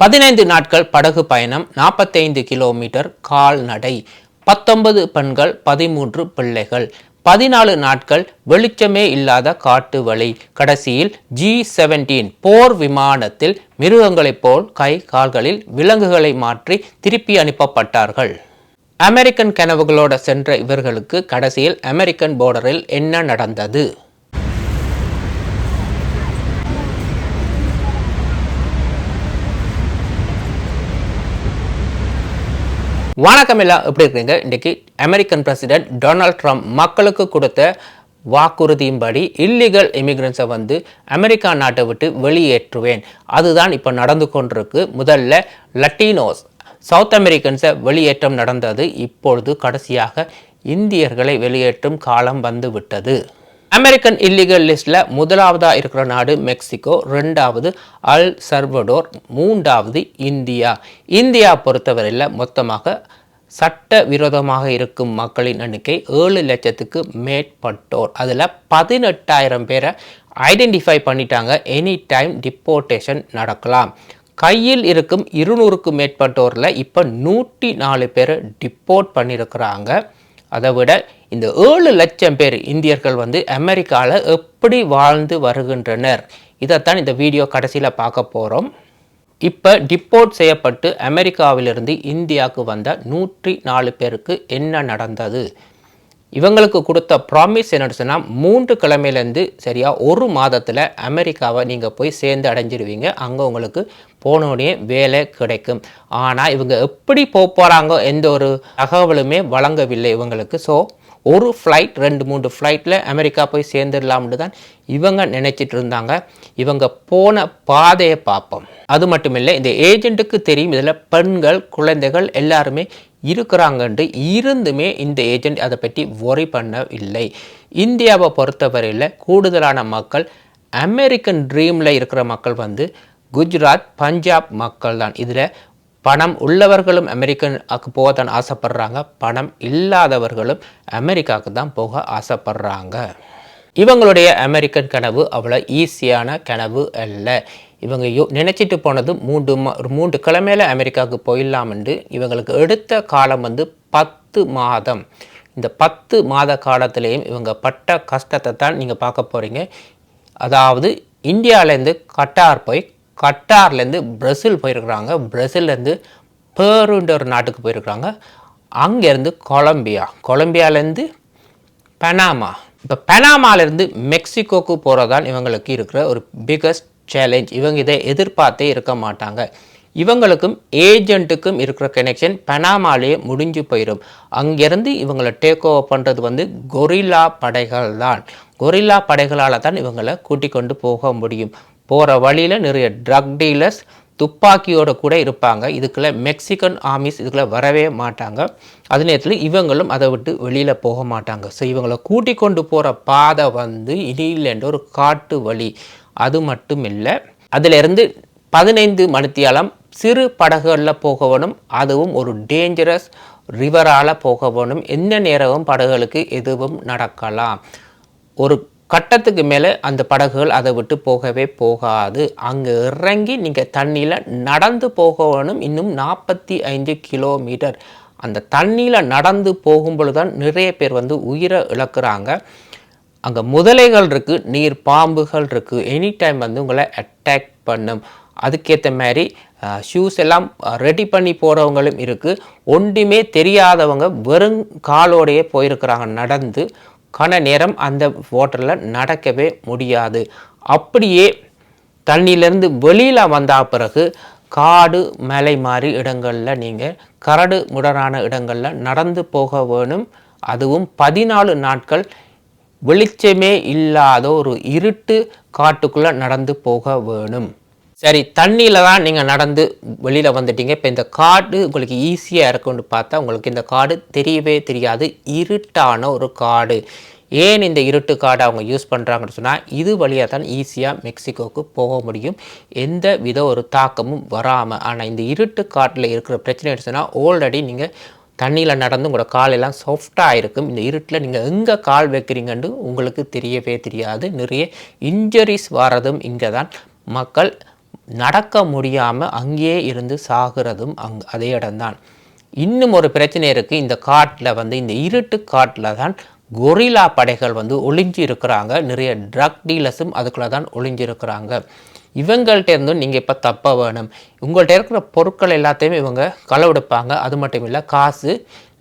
பதினைந்து நாட்கள் படகு பயணம் நாற்பத்தைந்து கிலோமீட்டர் கால்நடை பத்தொன்பது பெண்கள் பதிமூன்று பிள்ளைகள். பதினாலு நாட்கள் வெளிச்சமே இல்லாத காட்டு வழி. கடைசியில் ஜி செவன்டீன் போர் விமானத்தில் மிருகங்களைப் போல் கை கால்களில் விலங்குகளை மாற்றி திருப்பி அனுப்பப்பட்டார்கள். அமெரிக்கன் கனவுகளோட சென்ற இவர்களுக்கு கடைசியில் அமெரிக்கன் போர்டரில் என்ன நடந்தது? வணக்கம் எல்லாம் எப்படி இருக்கிறீங்க? இன்றைக்கி அமெரிக்கன் பிரசிடென்ட் டொனால்ட் ட்ரம்ப் மக்களுக்கு கொடுத்த வாக்குறுதியின்படி இல்லீகல் இமிக்ரன்ஸை வந்து அமெரிக்கா நாட்டை விட்டு வெளியேற்றுவேன். அதுதான் இப்போ நடந்து கொண்டிருக்கு. முதல்ல லட்டினோஸ் சவுத் அமெரிக்கன்ஸை வெளியேற்றம் நடந்தது. இப்பொழுது கடைசியாக இந்தியர்களை வெளியேற்றும் காலம் வந்து விட்டது. அமெரிக்கன் இல்லீகல் லிஸ்ட்டில் முதலாவதாக இருக்கிற நாடு மெக்சிகோ ரெண்டாவது அல் சர்வடோர் மூன்றாவது இந்தியா. இந்தியா பொறுத்தவரையில் மொத்தமாக சட்ட விரோதமாக இருக்கும் மக்களின் எண்ணிக்கை ஏழு லட்சத்துக்கு மேற்பட்டோர். அதில் பதினெட்டாயிரம் பேரை ஐடென்டிஃபை பண்ணிட்டாங்க. எனி டைம் டிப்போர்டேஷன் நடக்கலாம். கையில் இருக்கும் இருநூறுக்கும் மேற்பட்டோரில் இப்போ நூற்றி நாலு பேர் டிப்போர்ட் பண்ணியிருக்கிறாங்க அதை விட இந்த ஏழு லட்சம் பேர் இந்தியர்கள் வந்து அமெரிக்காவில் எப்படி வாழ்ந்து வருகின்றனர்? இதைத்தான் இந்த வீடியோ கடைசியில் பார்க்க போகிறோம் இப்போ டிப்போர்ட் செய்யப்பட்டு அமெரிக்காவிலிருந்து இந்தியாவுக்கு வந்த நூற்றி நாலு பேருக்கு என்ன நடந்தது? இவங்களுக்கு கொடுத்த ப்ராமிஸ் என்னன்னு சொன்னால் மூன்று கிழமையிலேருந்து சரியாக ஒரு மாதத்தில் அமெரிக்காவை நீங்கள் போய் சேர்ந்து அடைஞ்சிருவீங்க. அங்கே உங்களுக்கு போனோடனே வேலை கிடைக்கும். ஆனால் இவங்க எப்படி போக போகிறாங்க எந்த ஒரு தகவலுமே வழங்கவில்லை இவங்களுக்கு. ஸோ ஒரு ஃப்ளைட் ரெண்டு மூன்று ஃப்ளைட்டில் அமெரிக்கா போய் சேர்ந்துடலாம்னு தான் இவங்க நினச்சிட்டு இருந்தாங்க இவங்க போன பாதையை பார்ப்போம். அது மட்டும் இல்லை இந்த ஏஜென்ட்டுக்கு தெரியும் இதில் பெண்கள் குழந்தைகள் எல்லாருமே இருக்கிறாங்கன்ட்டு இருந்துமே இந்த ஏஜென்ட் அதை பற்றி ஒரி பண்ணவில்லை. இந்தியாவை பொறுத்தவரையில் கூடுதலான மக்கள் அமெரிக்கன் ட்ரீமில் இருக்கிற மக்கள் வந்து குஜராத் பஞ்சாப் மக்கள் தான் இதில் பணம் உள்ளவர்களும் அமெரிக்கனுக்கு போக தான் ஆசைப்படுறாங்க. பணம் இல்லாதவர்களும் அமெரிக்காவுக்கு தான் போக ஆசைப்படுறாங்க. இவங்களுடைய அமெரிக்கன் கனவு அவ்வளோ ஈஸியான கனவு அல்ல. இவங்க யோ நினச்சிட்டு போனது மூன்று மா மூன்று கிழமையில் அமெரிக்காவுக்கு போயிடலாம்னு இவங்களுக்கு எடுத்த காலம் வந்து பத்து மாதம். இந்த பத்து மாத காலத்திலையும் இவங்க பட்ட கஷ்டத்தை தான் நீங்கள் பார்க்க போகிறீங்க அதாவது இந்தியாவிலேருந்து கட்டார் போய் கட்டார்லேருந்து பிரசில் போயிருக்கிறாங்க. பிரேசில்லேருந்து பேருன்ற ஒரு நாட்டுக்கு போயிருக்கிறாங்க. அங்கேருந்து கொலம்பியா. கொலம்பியாலேருந்து பனாமா இப்போ பனாமாலேருந்து மெக்சிகோக்கு போகிறதான் இவங்களுக்கு இருக்கிற ஒரு பிக்கஸ்ட் சேலஞ்ச் இவங்க இதை எதிர்பார்த்தே இருக்க மாட்டாங்க. இவங்களுக்கும் ஏஜென்ட்டுக்கும் இருக்கிற கனெக்ஷன் பனாமாலேயே முடிஞ்சு போயிடும் அங்கேருந்து இவங்களை டேக் ஓவர் பண்ணுறது வந்து கொரில்லா படைகள் தான் கொரில்லா படைகளால் தான் இவங்களை கூட்டிக் கொண்டு போக முடியும். போகிற வழியில் நிறைய ட்ரக் டீலர்ஸ் துப்பாக்கியோட கூட இருப்பாங்க. இதுக்குள்ள மெக்சிகன் ஆர்மிஸ் இதுக்குள்ள வரவே மாட்டாங்க. அது நேரத்தில் இவங்களும் அதை விட்டு வெளியில் போக மாட்டாங்க. ஸோ இவங்களை கூட்டி கொண்டு போகிற பாதை வந்து இனியிலேன்ற ஒரு காட்டு வழி. அது மட்டும் இல்லை அதிலிருந்து பதினைந்து மணித்தியாலம் சிறு படகுகளில் போக வேணும் அதுவும் ஒரு டேஞ்சரஸ் ரிவரால் போக வேணும் எந்த நேரமும் படகுகளுக்கு எதுவும் நடக்கலாம். ஒரு கட்டத்துக்கு மேலே அந்த படகுகள் அதை விட்டு போகவே போகாது. அங்கே இறங்கி நீங்கள் தண்ணியில் நடந்து போகணும். இன்னும் நாற்பத்தி ஐந்து கிலோமீட்டர். அந்த தண்ணியில் நடந்து போகும்பொழுது தான் நிறைய பேர் வந்து உயிரை இழக்கிறாங்க. அங்கே முதலைகள் இருக்குது நீர் பாம்புகள் இருக்குது எனி டைம் வந்து உங்களை அட்டாக் பண்ணும். அதுக்கேற்ற மாதிரி ஷூஸ் எல்லாம் ரெடி பண்ணி போகிறவங்களும் இருக்குது ஒன்றுமே தெரியாதவங்க வெறும் காலோடையே போயிருக்கிறாங்க நடந்து. கன நேரம் அந்த வாட்டரில் நடக்கவே முடியாது. அப்படியே தண்ணியிலேருந்து வெளியில் வந்தால் பிறகு காடு மலை மாதிரி இடங்களில் நீங்கள் கரடு முடரான இடங்களில் நடந்து போக வேணும். அதுவும் பதினாலு நாட்கள் வெளிச்சமே இல்லாத ஒரு இருட்டு காட்டுக்குள்ளே நடந்து போக வேணும். சரி தண்ணியில் தான் நீங்கள் நடந்து வெளியில் வந்துட்டீங்க. இப்போ இந்த காடு உங்களுக்கு ஈஸியாக இருக்கும்னு பார்த்தா உங்களுக்கு இந்த காடு தெரியவே தெரியாது. இருட்டான ஒரு காடு. ஏன் இந்த இருட்டு காடை அவங்க யூஸ் பண்ணுறாங்கன்னு சொன்னால் இது வழியாக தான் ஈஸியாக மெக்சிகோவுக்கு போக முடியும். எந்த வித ஒரு தாக்கமும் வராமல் ஆனால் இந்த இருட்டு காட்டில் இருக்கிற பிரச்சனை சொன்னால் ஆல்ரெடி நீங்கள் தண்ணியில் நடந்து உங்களோட காலெல்லாம் சாஃப்டாக இருக்கும். இந்த இருட்டில் நீங்கள் எங்கே கால் வைக்கிறீங்கன்னு உங்களுக்கு தெரியவே தெரியாது. நிறைய இன்ஜரிஸ் வரதும் இங்கே தான் மக்கள் நடக்க முடியாமல் அங்கேயே இருந்து சாகிறதும் அங் அதே இடம்தான். இன்னும் ஒரு பிரச்சனை இருக்குது இந்த காட்டில் வந்து இந்த இருட்டு காட்டில் தான் கொரில்லா படைகள் வந்து ஒளிஞ்சு இருக்கிறாங்க. நிறைய ட்ரக் டீலர்ஸும் அதுக்குள்ளே தான் ஒளிஞ்சு இருக்கிறாங்க. இவங்கள்ட்ட இருந்தும் நீங்கள் இப்போ தப்ப வேணும். உங்கள்கிட்ட இருக்கிற பொருட்கள் எல்லாத்தையுமே இவங்க களவெடுப்பாங்க. அது மட்டும் இல்லை காசு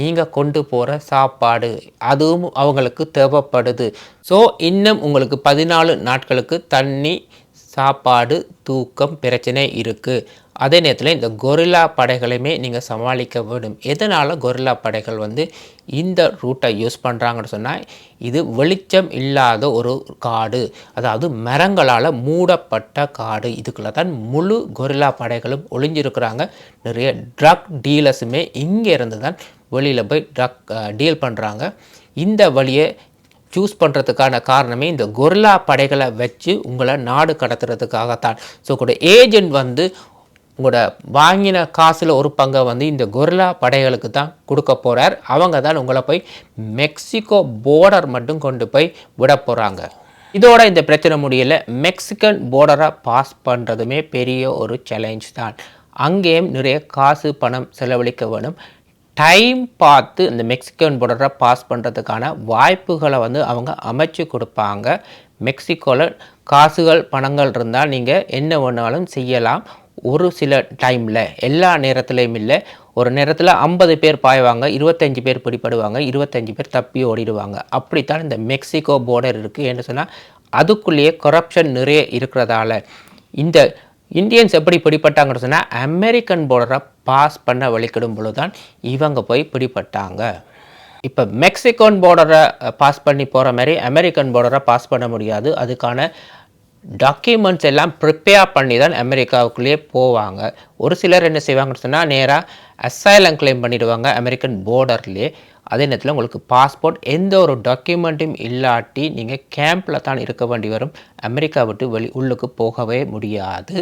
நீங்கள் கொண்டு போகிற சாப்பாடு அதுவும் அவங்களுக்கு தேவைப்படுது. ஸோ இன்னும் உங்களுக்கு பதினாலு நாட்களுக்கு தண்ணி சாப்பாடு தூக்கம் பிரச்சனை இருக்குது அதே நேரத்தில் இந்த கொரில்லா படைகளையுமே நீங்கள் சமாளிக்க வேண்டும். எதனால் கொரில்லா படைகள் வந்து இந்த ரூட்டை யூஸ் பண்ணுறாங்கன்னு சொன்னால் இது வெளிச்சம் இல்லாத ஒரு காடு. அதாவது மரங்களால் மூடப்பட்ட காடு. இதுக்குள்ளே தான் முழு கொரில்லா படைகளும் ஒளிஞ்சிருக்கிறாங்க. நிறைய ட்ரக் டீலர்ஸுமே இங்கே இருந்து தான் வெளியில் போய் ட்ரக் டீல் பண்ணுறாங்க இந்த வழியை சூஸ் பண்ணுறதுக்கான காரணமே இந்த கொரில்லா படைகளை வச்சு உங்களை நாடு கடத்துறதுக்காகத்தான். ஸோ கூட ஏஜென்ட் வந்து உங்களோட வாங்கின காசில் ஒரு பங்கை வந்து இந்த கொரிலா படைகளுக்கு தான் கொடுக்க போகிறார் அவங்க தான் உங்களை போய் மெக்சிகோ போர்டர் மட்டும் கொண்டு போய் விட போகிறாங்க இதோட இந்த பிரச்சனை முடியல. மெக்சிகன் போர்டரை பாஸ் பண்ணுறதுமே பெரிய ஒரு சேலஞ்ச் தான். அங்கேயும் நிறைய காசு பணம் செலவழிக்க வேணும். டைம் பார்த்து இந்த மெக்சிகன் பார்டரை பாஸ் பண்ணுறதுக்கான வாய்ப்புகளை வந்து அவங்க அமைச்சு கொடுப்பாங்க. மெக்சிகோவில் காசுகள் பணங்கள் இருந்தால் நீங்கள் என்ன வேணாலும் செய்யலாம். ஒரு சில டைமில் எல்லா நேரத்துலையும் இல்லை. ஒரு நேரத்தில் ஐம்பது பேர் பாய்வாங்க இருபத்தஞ்சி பேர் பிடிப்படுவாங்க இருபத்தஞ்சி பேர் தப்பி ஓடிடுவாங்க. அப்படித்தான் இந்த மெக்சிகோ போர்டர் இருக்குது என்று சொன்னால் அதுக்குள்ளேயே கரப்ஷன் நிறைய இருக்கிறதால இந்த இந்தியன்ஸ் எப்படி பிடிப்பட்டாங்கன்னு சொன்னால் அமெரிக்கன் போர்டரை பாஸ் பண்ண வழிக்கிடும் பொழுது தான் இவங்க போய் பிடிப்பட்டாங்க இப்போ மெக்சிகோன் போர்டரை பாஸ் பண்ணி போகிற மாதிரி அமெரிக்கன் போர்டரை பாஸ் பண்ண முடியாது. அதுக்கான டாக்குமெண்ட்ஸ் எல்லாம் ப்ரிப்பேர் பண்ணி தான் அமெரிக்காவுக்குள்ளேயே போவாங்க. ஒரு சிலர் என்ன செய்வாங்கன்னு சொன்னால் நேராக அசைலம் கிளைம் பண்ணிடுவாங்க அமெரிக்கன் போர்டர்லேயே அதே நேரத்தில் உங்களுக்கு பாஸ்போர்ட் எந்த ஒரு டாக்குமெண்ட்டும் இல்லாட்டி நீங்கள் கேம்பில் தான் இருக்க வேண்டி வரும். அமெரிக்கா விட்டு வெளி உள்ளுக்கு போகவே முடியாது.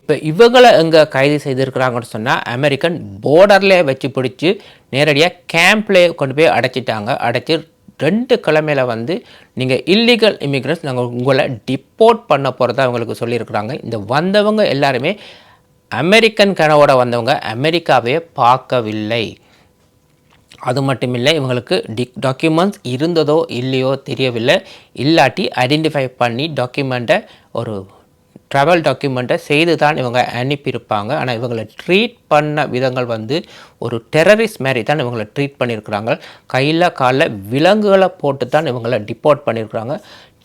இப்போ இவங்களை எங்கே கைது செய்திருக்கிறாங்கன்னு சொன்னால் அமெரிக்கன் போர்டர்லேயே வச்சு பிடிச்சி நேரடியாக கேம்ப்லேயே கொண்டு போய் அடைச்சிட்டாங்க. அடைச்சி ரெண்டு கிழமையில வந்து நீங்கள் இல்லீகல் இமிக்ரன்ஸ் நாங்கள் உங்களை டிப்போர்ட் பண்ண போகிறதா அவங்களுக்கு சொல்லியிருக்கிறாங்க. இந்த வந்தவங்க எல்லாருமே அமெரிக்கன் கனவோட வந்தவங்க அமெரிக்காவே பார்க்கவில்லை. அது மட்டும் இல்லை இவங்களுக்கு டி டாக்குமெண்ட்ஸ் இருந்ததோ இல்லையோ தெரியவில்லை. இல்லாட்டி ஐடென்டிஃபை பண்ணி டாக்குமெண்ட்டை ஒரு ட்ராவல் டாக்குமெண்ட்டை செய்து தான் இவங்க அனுப்பியிருப்பாங்க. ஆனால் இவங்களை ட்ரீட் பண்ண விதங்கள் வந்து ஒரு டெரரிஸ்ட் மாதிரி தான் இவங்களை ட்ரீட் பண்ணியிருக்கிறாங்க. கையில் காலில் விலங்குகளை போட்டு தான் இவங்களை டிப்போர்ட் பண்ணியிருக்கிறாங்க.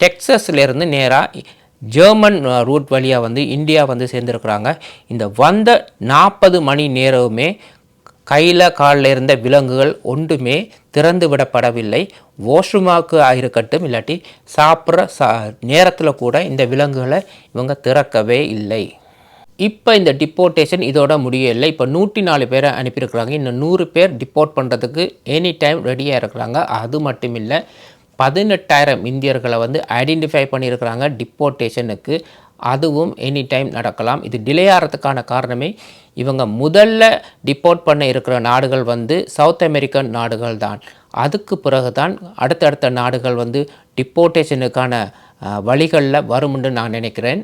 டெக்ஸஸ்லேருந்து நேராக ஜெர்மன் ரூட் வழியாக வந்து இந்தியா வந்து சேர்ந்துருக்குறாங்க. இந்த வந்த நாற்பது மணி நேரமுமே கையில் காலில் இருந்த விலங்குகள் ஒன்றுமே திறந்து விடப்படவில்லை. வாஷ்ரூமாவுக்கு இருக்கட்டும் இல்லாட்டி சாப்பிட்ற சா நேரத்தில் கூட இந்த விலங்குகளை இவங்க திறக்கவே இல்லை. இப்போ இந்த டிப்போர்ட்டேஷன் இதோட முடியலை இப்போ நூற்றி நாலு பேரை அனுப்பியிருக்கிறாங்க. இன்னும் நூறு பேர் டிப்போர்ட் பண்ணுறதுக்கு எனி டைம் ரெடியாக இருக்கிறாங்க. அது மட்டும் இல்லை பதினெட்டாயிரம் இந்தியர்களை வந்து ஐடென்டிஃபை பண்ணியிருக்கிறாங்க டிப்போர்ட்டேஷனுக்கு அதுவும் எனி டைம் நடக்கலாம். இது டிலே ஆகிறதுக்கான காரணமே இவங்க முதல்ல டிப்போர்ட் பண்ண இருக்கிற நாடுகள் வந்து சவுத் அமெரிக்கன் நாடுகள் தான் அதுக்கு பிறகு தான் அடுத்தடுத்த நாடுகள் வந்து டிப்போர்ட்டேஷனுக்கான வழிகளில் வரும்னு நான் நினைக்கிறேன்.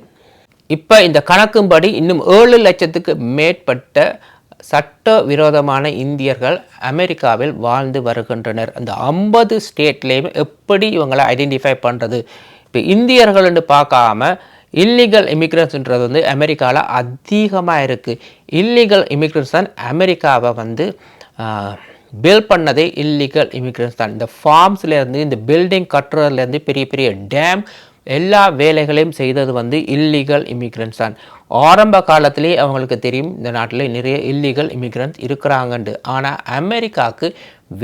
இப்போ இந்த கணக்கும்படி இன்னும் ஏழு லட்சத்துக்கு மேற்பட்ட சட்ட விரோதமான இந்தியர்கள் அமெரிக்காவில் வாழ்ந்து வருகின்றனர். அந்த ஐம்பது ஸ்டேட்லேயுமே எப்படி இவங்களை ஐடென்டிஃபை பண்ணுறது இப்போ இந்தியர்கள்னு பார்க்காம இல்லீகல் இமிக்ரன்ஸ்ன்றது வந்து அமெரிக்காவில் அதிகமாக இருக்குது இல்லீகல் இமிக்ரன்ஸ் தான் அமெரிக்காவை வந்து பில் பண்ணதே இல்லீகல் இமிக்ரன்ஸ் தான். இந்த ஃபார்ம்ஸ்லேருந்து இந்த பில்டிங் கட்டுறதுலேருந்து பெரிய பெரிய டேம் எல்லா வேலைகளையும் செய்தது வந்து இல்லீகல் இமிக்ரன்ஸ் தான். ஆரம்ப காலத்திலே அவங்களுக்கு தெரியும் இந்த நாட்டில் நிறைய இல்லீகல் இமிக்ரன்ஸ் இருக்கிறாங்கண்டு. ஆனால் அமெரிக்காவுக்கு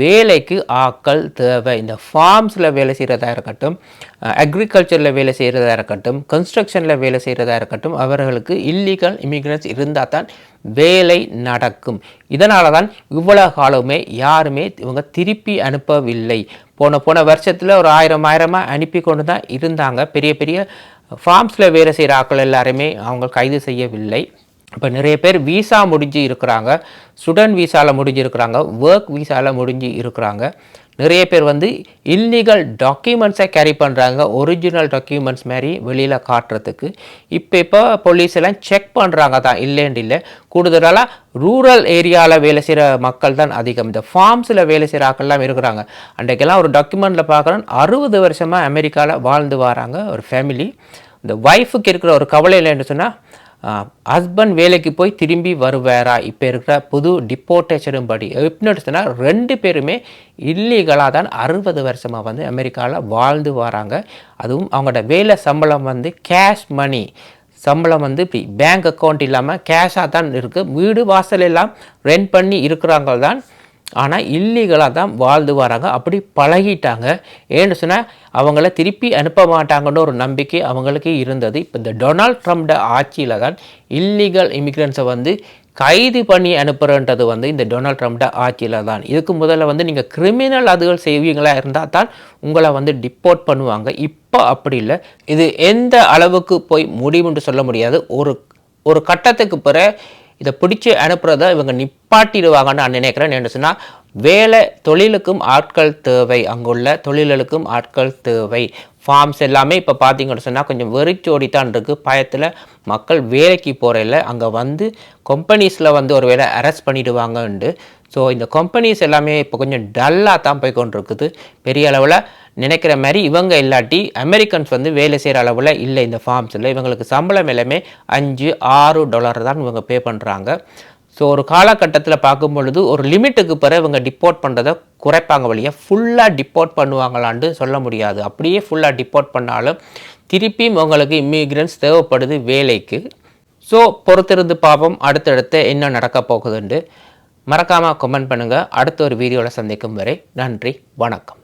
வேலைக்கு ஆக்கள் தேவை. இந்த ஃபார்ம்ஸில் வேலை செய்கிறதா இருக்கட்டும் அக்ரிகல்ச்சரில் வேலை செய்கிறதா இருக்கட்டும் கன்ஸ்ட்ரக்ஷனில் வேலை செய்கிறதா இருக்கட்டும் அவர்களுக்கு இல்லீகல் இமிக்ரன்ஸ் இருந்தால் தான் வேலை நடக்கும். இதனால தான் இவ்வளோ காலமே யாருமே இவங்க திருப்பி அனுப்பவில்லை. போன போன வருஷத்தில் ஒரு ஆயிரம் ஆயிரமாக அனுப்பி கொண்டு தான் இருந்தாங்க. பெரிய பெரிய ஃபார்ம்ஸில் வேலை செய்கிற ஆக்கள் எல்லாருமே அவங்க கைது செய்யவில்லை. இப்போ நிறைய பேர் வீசா முடிஞ்சு இருக்கிறாங்க. ஸ்டூடெண்ட் வீசாவில் முடிஞ்சு இருக்கிறாங்க. ஒர்க் வீசாவில் முடிஞ்சு இருக்கிறாங்க. நிறைய பேர் வந்து இல்லீகல் டாக்குமெண்ட்ஸை கேரி பண்ணுறாங்க ஒரிஜினல் டாக்குமெண்ட்ஸ் மாதிரி வெளியில் காட்டுறதுக்கு. இப்போ இப்போ போலீஸ் எல்லாம் செக் பண்ணுறாங்க தான். இல்லைன்னு இல்லை. கூடுதலாக ரூரல் ஏரியாவில் வேலை செய்கிற மக்கள் தான் அதிகம். இந்த ஃபார்ம்ஸில் வேலை செய்கிற ஆக்கள்லாம் இருக்கிறாங்க. அன்றைக்கெல்லாம் ஒரு டாக்குமெண்ட்டில் பார்க்குறோம். அறுபது வருஷமாக அமெரிக்காவில் வாழ்ந்து வராங்க ஒரு ஃபேமிலி இந்த ஒய்ஃபுக்கு இருக்கிற ஒரு கவலை இல்லைன்னு சொன்னால் ஹஸ்பண்ட் வேலைக்கு போய் திரும்பி வருவாரா? இப்போ இருக்கிற புது டிப்போர்டேஷனும் படி. எப்படின்னு ரெண்டு பேருமே இல்லீகலாக தான் அறுபது வருஷமாக வந்து அமெரிக்காவில் வாழ்ந்து வராங்க. அதுவும் அவங்களோட வேலை சம்பளம் வந்து கேஷ் மணி சம்பளம் வந்து இப்படி பேங்க் அக்கௌண்ட் இல்லாமல் கேஷாக தான் இருக்குது வீடு வாசல் எல்லாம் ரெண்ட் பண்ணி இருக்கிறவங்க தான் ஆனால் இல்லீகலாக தான் வாழ்ந்து வராங்க. அப்படி பழகிட்டாங்க. ஏன்னு சொன்னால் அவங்கள திருப்பி அனுப்ப மாட்டாங்கன்னு ஒரு நம்பிக்கை அவங்களுக்கு இருந்தது. இப்போ இந்த டொனால்ட் ட்ரம்ப்ட ஆட்சியில் தான் இல்லீகல் இமிக்ரெண்ட்ஸை வந்து கைது பண்ணி அனுப்புறன்றது வந்து இந்த டொனால்ட் ட்ரம்ப்ட ஆட்சியில் தான். இதுக்கு முதல்ல வந்து நீங்கள் கிரிமினல் அதுகள் செய்வீங்களா இருந்தால் தான் உங்களை வந்து டிப்போர்ட் பண்ணுவாங்க. இப்போ அப்படி இல்லை. இது எந்த அளவுக்கு போய் முடியும்னு சொல்ல முடியாது. ஒரு ஒரு கட்டத்துக்கு பிற இதை பிடிச்சி அனுப்புறத இவங்க நிப்பாட்டிடுவாங்கன்னு நான் நினைக்கிறேன். என்ன சொன்னால் வேலை தொழிலுக்கும் ஆட்கள் தேவை. அங்குள்ள தொழிலுக்கும் ஆட்கள் தேவை. ஃபார்ம்ஸ் எல்லாமே இப்போ பார்த்தீங்கன்னு சொன்னால் கொஞ்சம் வெறிச்சோடி தான் இருக்குது பயத்தில் மக்கள் வேலைக்கு போகிறதில்ல அங்கே வந்து கம்பெனிஸில் வந்து ஒரு வேளை அரெஸ்ட் பண்ணிவிடுவாங்கன்ட்டு ஸோ இந்த கம்பெனிஸ் எல்லாமே இப்போ கொஞ்சம் டல்லாக தான் போய் கொண்டிருக்குது பெரிய அளவில் நினைக்கிற மாதிரி இவங்க இல்லாட்டி அமெரிக்கன்ஸ் வந்து வேலை செய்கிற அளவில் இல்லை. இந்த ஃபார்ம்ஸில் இவங்களுக்கு சம்பளம் எல்லாமே அஞ்சு ஆறு டாலர் தான் இவங்க பே பண்ணுறாங்க ஸோ ஒரு காலகட்டத்தில் பார்க்கும் பொழுது ஒரு லிமிட்டுக்கு பிறகு இவங்க டிப்போர்ட் பண்ணுறதை குறைப்பாங்க வழியாக ஃபுல்லாக டிப்போர்ட் பண்ணுவாங்களான்னு சொல்ல முடியாது. அப்படியே ஃபுல்லாக டிப்போர்ட் பண்ணாலும் திருப்பியும் உங்களுக்கு இம்மிகிரன்ஸ் தேவைப்படுது வேலைக்கு. ஸோ பொறுத்திருந்து பார்ப்போம். அடுத்தடுத்து என்ன நடக்க போகுதுன்ட்டு. மறக்காமல் கமெண்ட் பண்ணுங்கள் அடுத்த ஒரு வீடியோவில் சந்திக்கும் வரை நன்றி வணக்கம்.